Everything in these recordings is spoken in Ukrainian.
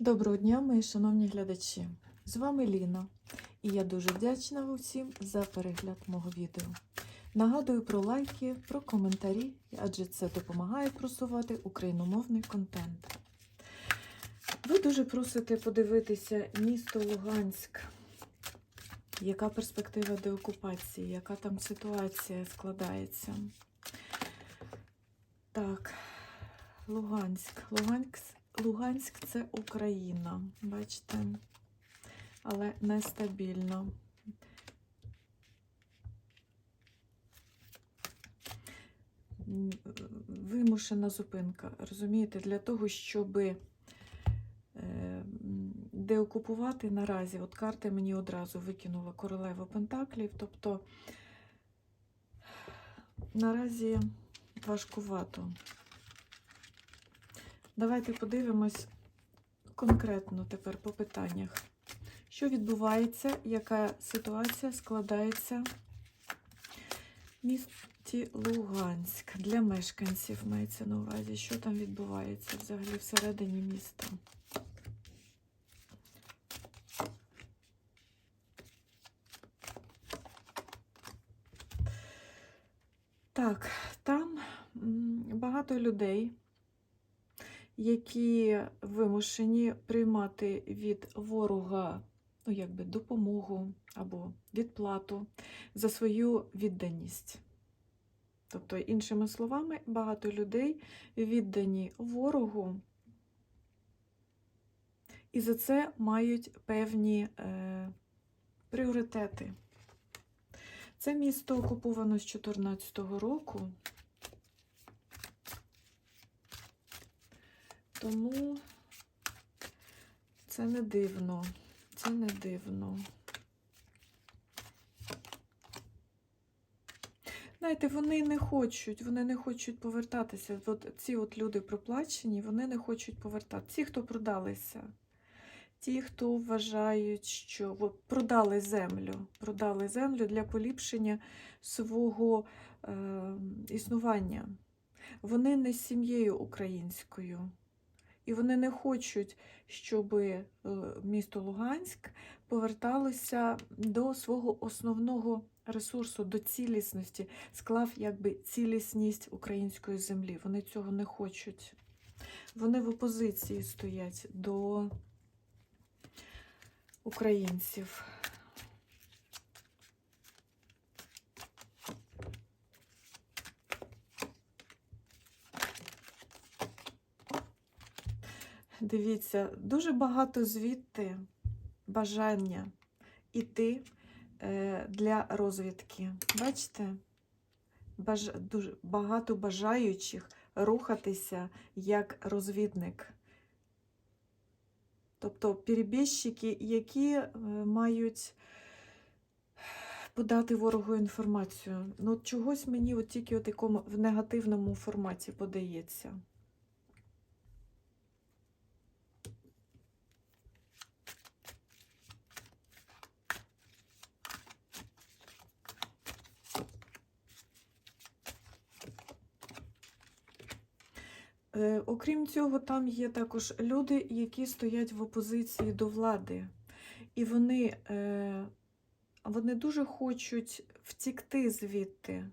Доброго дня, мої шановні глядачі! З вами Ліна, і я дуже вдячна усім за перегляд мого відео. Нагадую про лайки, про коментарі, адже це допомагає просувати україномовний контент. Ви дуже просите подивитися місто Луганськ. Яка перспектива деокупації, яка там ситуація складається? Так, Луганськ. Луганськ Луганськ це Україна, бачите, але нестабільно. Вимушена зупинка, розумієте, для того, щоб е, деокупувати наразі, от карти мені одразу викинула королева Пентаклів, тобто наразі важкувато. Давайте подивимось конкретно тепер по питаннях. Що відбувається, яка ситуація складається в місті Луганськ для мешканців мається на увазі, що там відбувається взагалі всередині міста. Так, там багато людей які вимушені приймати від ворога ну, якби допомогу або відплату за свою відданість. Тобто, іншими словами, багато людей віддані ворогу, і за це мають певні е, пріоритети. Це місто окуповано з 2014 року. Тому це не дивно, це не дивно. Знаєте, вони не хочуть, вони не хочуть повертатися. От ці от люди проплачені, вони не хочуть повертатися. Ті, хто продалися, ті, хто вважають, що от, продали землю, продали землю для поліпшення свого е, існування. Вони не з сім'єю українською. І вони не хочуть, щоб е, місто Луганськ поверталося до свого основного ресурсу, до цілісності, склав якби цілісність української землі. Вони цього не хочуть. Вони в опозиції стоять до українців. Дивіться, дуже багато звідти бажання йти е, для розвідки. Бачите? Баж... Дуже багато бажаючих рухатися як розвідник. Тобто перебіжчики, які е, мають подати ворогу інформацію. Ну, чогось мені от тільки от такому, в негативному форматі подається. Окрім цього, там є також люди, які стоять в опозиції до влади. І вони, е, вони дуже хочуть втікти звідти,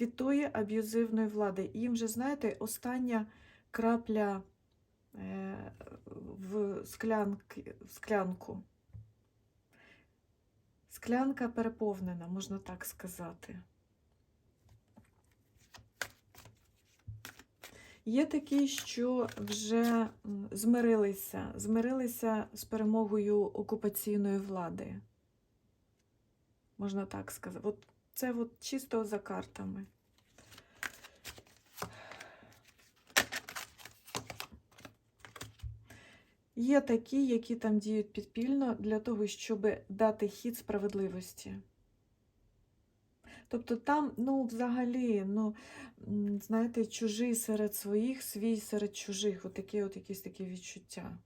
від тої аб'юзивної влади. Їм вже, знаєте, остання крапля е, в склянку. Склянка переповнена, можна так сказати. Є такі, що вже змирилися, змирилися з перемогою окупаційної влади. Можна так сказати. От це от чисто за картами. Є такі, які там діють підпільно для того, щоб дати хід справедливості. Тобто там, ну, взагалі, ну, знаєте, чужий серед своїх, свій серед чужих. Отакі от якісь такі відчуття.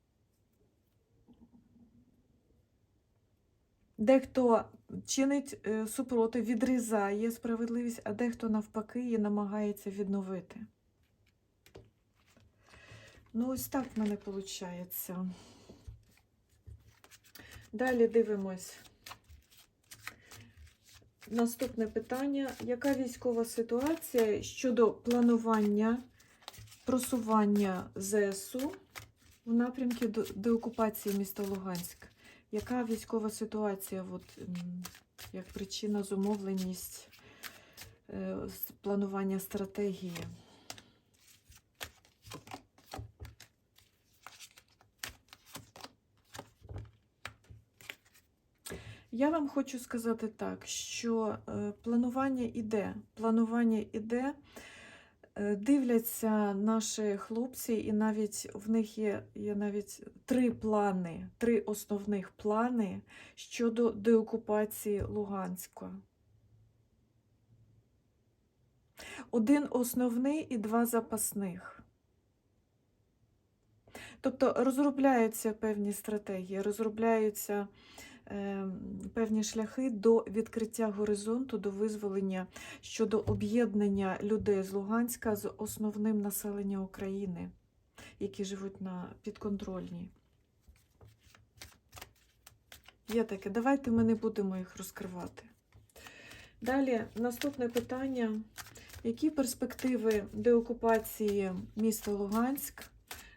Дехто чинить е, супротив, відрізає справедливість, а дехто навпаки її намагається відновити. Ну, ось так в мене виходить. Далі дивимось. Наступне питання. Яка військова ситуація щодо планування просування ЗСУ в напрямку деокупації міста Луганськ? Яка військова ситуація, от, як причина зумовленість е, планування стратегії? Я вам хочу сказати так, що е, планування іде. Планування іде, е, дивляться наші хлопці, і навіть в них є, є навіть три плани, три основних плани щодо деокупації Луганська. Один основний і два запасних. Тобто розробляються певні стратегії, розробляються певні шляхи до відкриття горизонту, до визволення щодо об'єднання людей з Луганська з основним населенням України, які живуть на підконтрольній. Є таке. Давайте ми не будемо їх розкривати. Далі, наступне питання. Які перспективи деокупації міста Луганськ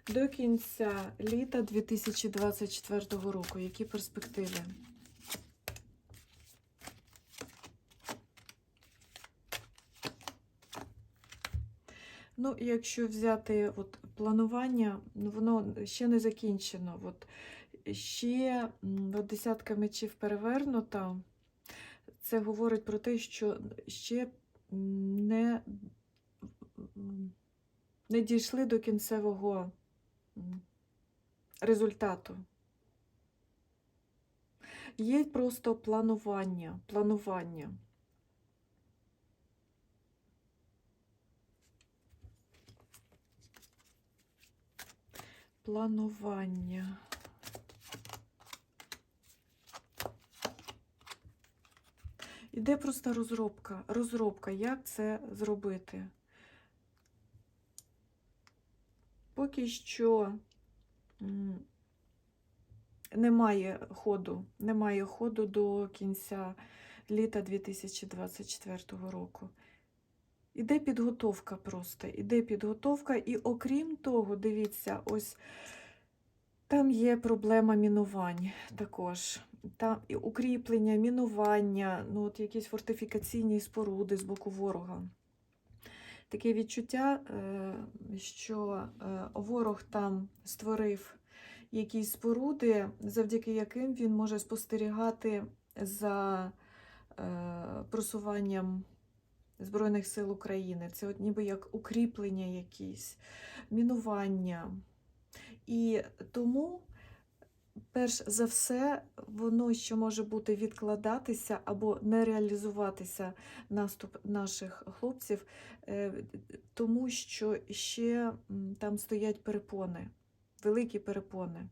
до кінця літа 2024 року? Які перспективи? Ну, якщо взяти от, планування, ну, воно ще не закінчено. От, ще от, десятка мечів перевернута. Це говорить про те, що ще не, не дійшли до кінцевого результату. Є просто планування, планування. Планування. Іде просто розробка. Розробка, як це зробити. Поки що немає ходу, немає ходу до кінця літа 2024 року. Іде підготовка просто, іде підготовка, і окрім того, дивіться, ось там є проблема мінувань також. Там і укріплення, мінування, ну от якісь фортифікаційні споруди з боку ворога. Таке відчуття, е, що е, ворог там створив якісь споруди, завдяки яким він може спостерігати за е, просуванням Збройних сил України. Це от ніби як укріплення якісь, мінування. І тому, перш за все, воно ще може бути відкладатися або не реалізуватися наступ наших хлопців, е, тому що ще там стоять перепони, великі перепони.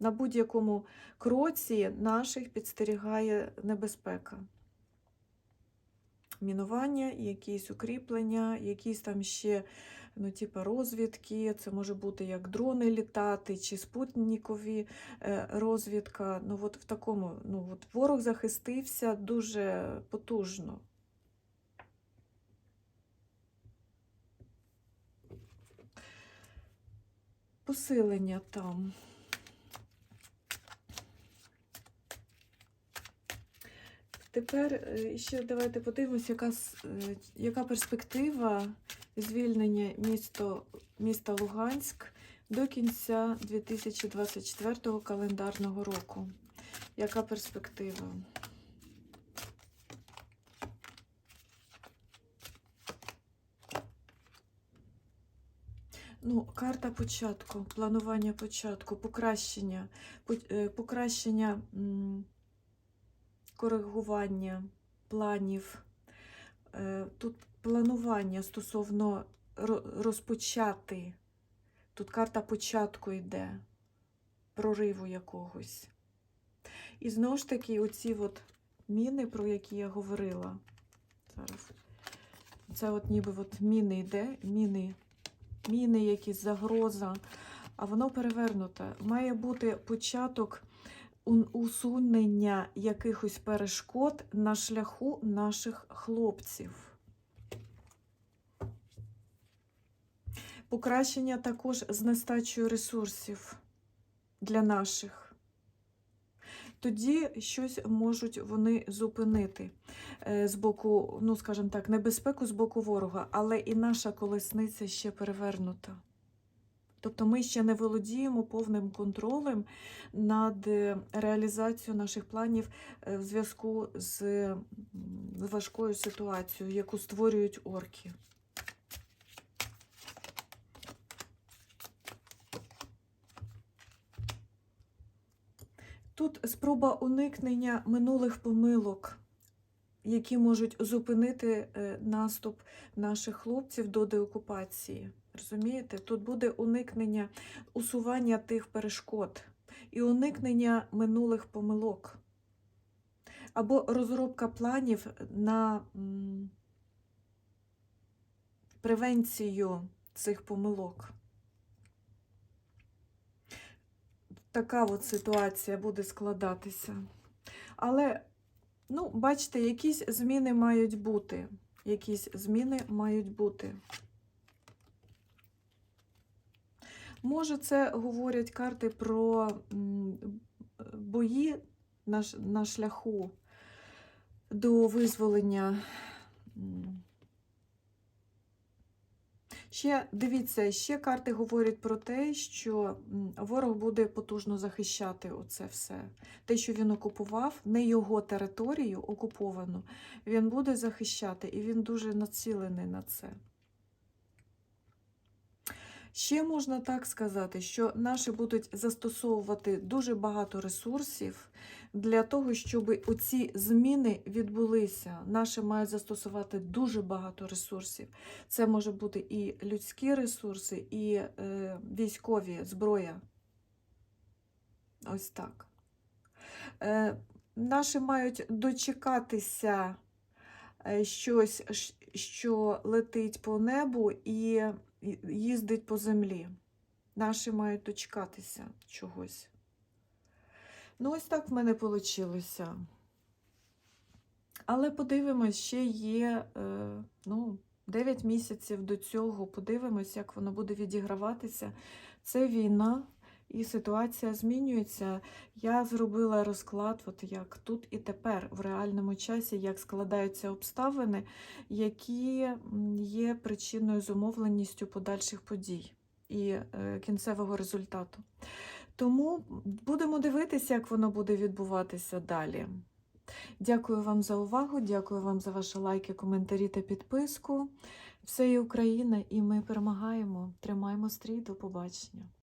На будь-якому кроці наших підстерігає небезпека мінування, якісь укріплення, якісь там ще ну, типу розвідки. Це може бути як дрони літати, чи спутникові е, розвідка. Ну, от в такому, ну, от ворог захистився дуже потужно. Посилення там. Тепер е, ще давайте подивимося, яка, е, яка перспектива звільнення місто, міста Луганськ до кінця 2024 календарного року. Яка перспектива? Ну, карта початку, планування початку, покращення, е, покращення. Коригування планів. Е, Тут планування стосовно розпочати. Тут карта початку йде, прориву якогось. І знову ж таки, оці от міни, про які я говорила. Зараз. Це от ніби от міни йде, міни міни, якісь загроза, а воно перевернуте. Має бути початок усунення якихось перешкод на шляху наших хлопців. Покращення також з нестачею ресурсів для наших. Тоді щось можуть вони зупинити е, з боку, ну скажімо так, небезпеку з боку ворога, але і наша колесниця ще перевернута. Тобто ми ще не володіємо повним контролем над е, реалізацією наших планів е, в зв'язку з важкою ситуацією, яку створюють орки. Тут спроба уникнення минулих помилок, які можуть зупинити е, наступ наших хлопців до деокупації. Розумієте? Тут буде уникнення усування тих перешкод і уникнення минулих помилок. Або розробка планів на превенцію цих помилок. Така от ситуація буде складатися. Але, ну, бачите, якісь зміни мають бути. Якісь зміни мають бути. Може, це говорять карти про бої на, шляху до визволення. Ще дивіться, ще карти говорять про те, що ворог буде потужно захищати оце все. Те, що він окупував, не його територію окуповану, він буде захищати, і він дуже націлений на це. Ще можна так сказати, що наші будуть застосовувати дуже багато ресурсів для того, щоб оці зміни відбулися. Наші мають застосувати дуже багато ресурсів. Це може бути і людські ресурси, і е, військові зброя. Ось так. Е, наші мають дочекатися е, щось, що летить по небу і їздить по землі. Наші мають дочекатися чогось. Ну, ось так в мене вийшло. Але подивимось, ще є е, ну, 9 місяців до цього. Подивимось, як воно буде відіграватися. Це війна, і ситуація змінюється. Я зробила розклад, от як тут і тепер, в реальному часі, як складаються обставини, які є причиною зумовленістю подальших подій і е, кінцевого результату. Тому будемо дивитися, як воно буде відбуватися далі. Дякую вам за увагу, дякую вам за ваші лайки, коментарі та підписку. Все є Україна, і ми перемагаємо. Тримаємо стрій, до побачення.